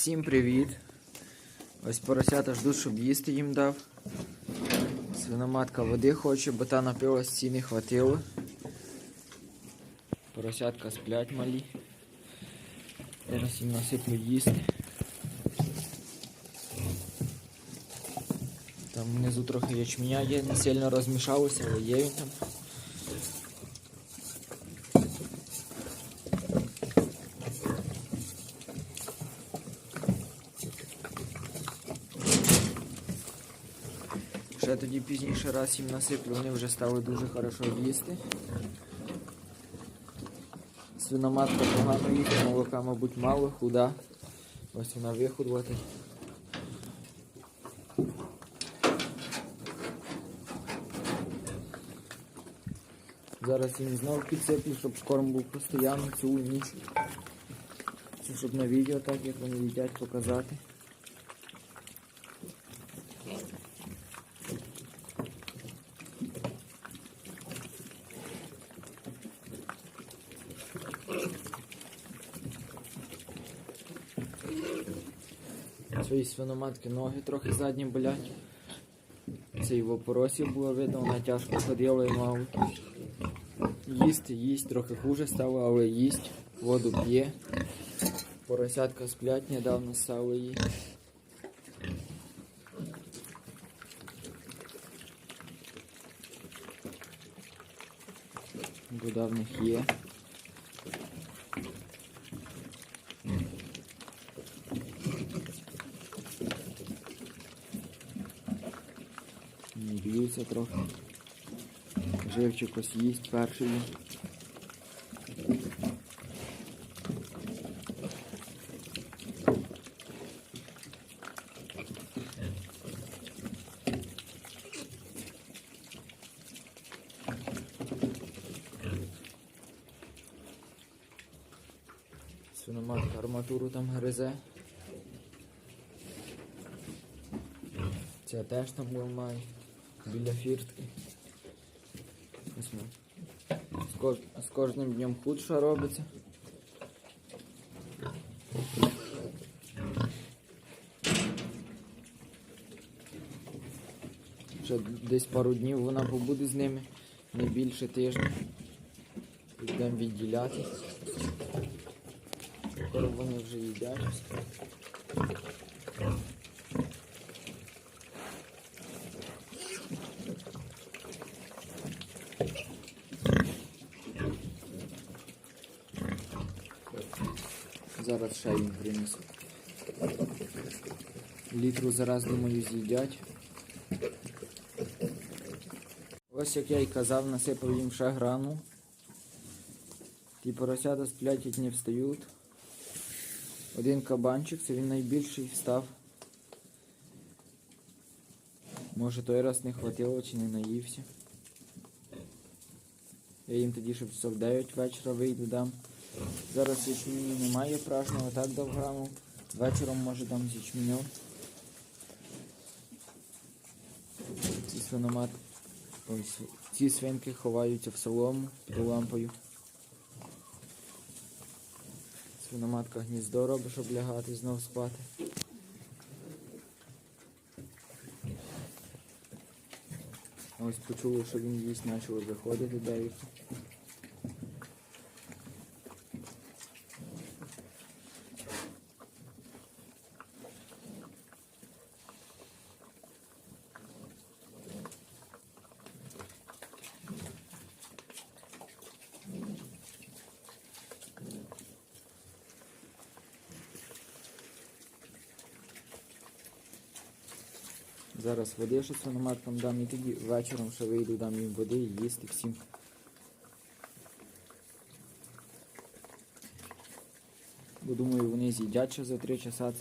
Всім привіт! Ось поросята ждуть, щоб їсти їм дав. Свиноматка води хоче, бо та напилась, ці не хватило. Поросятка сплять малі. Зараз їм насиплю їсти. Там внизу трохи ячменя є, не сильно розмішалося, але є він там. Ще тоді пізніше раз їм насиплю, вони вже стали дуже хорошо їсти. Свиноматка погано їсть, молока, мабуть, мало, худа. Ось вона вихудла. так. Зараз їм знову підсиплю, щоб корм був постійно цілу ніч. Це щоб на відео так, як вони їдять, показати. Свої свиноматки ноги трохи задні болять. Це і в було видно, вона тяжко ходила і мало. Їсти, їсть, трохи хуже стало, але їсть, воду п'є. Поросятка сплять, недавно стало їй. Вода в них є. Не б'ються трохи. Живчик ось їсть перший. Свиноматка арматуру там гризе. Ця теж там ламає біля фіртки. З, кож... з кожним днем худше робиться. Ще десь пару днів вона побуде з ними, не більше тижня. Йдемо відділяти. Скоро вони вже їдять. Зараз ще їм принесу. Літру зараз, думаю, з'їдять. Ось як я й казав, насипав їм ще грану. Ті поросята сплять, як не встають. Один кабанчик, це він найбільший встав. Може той раз не хватило чи не наївся. Я їм тоді, часов 9 вечора вийду дам. Зараз ячменю немає прашного, так дав граму. Вечором може дам з ячменю. Ці свиномат. Ось, ці свинки ховаються в солому під лампою. Свиноматка гніздо робить, щоб лягати знов спати. Ось почули, що він їсть, почали виходити деякі. Зараз води ще свиноматкам дам і тоді вечором ще вийду, дам їм води і їсти всім. Бо думаю, вони з'їдять ще за три часа.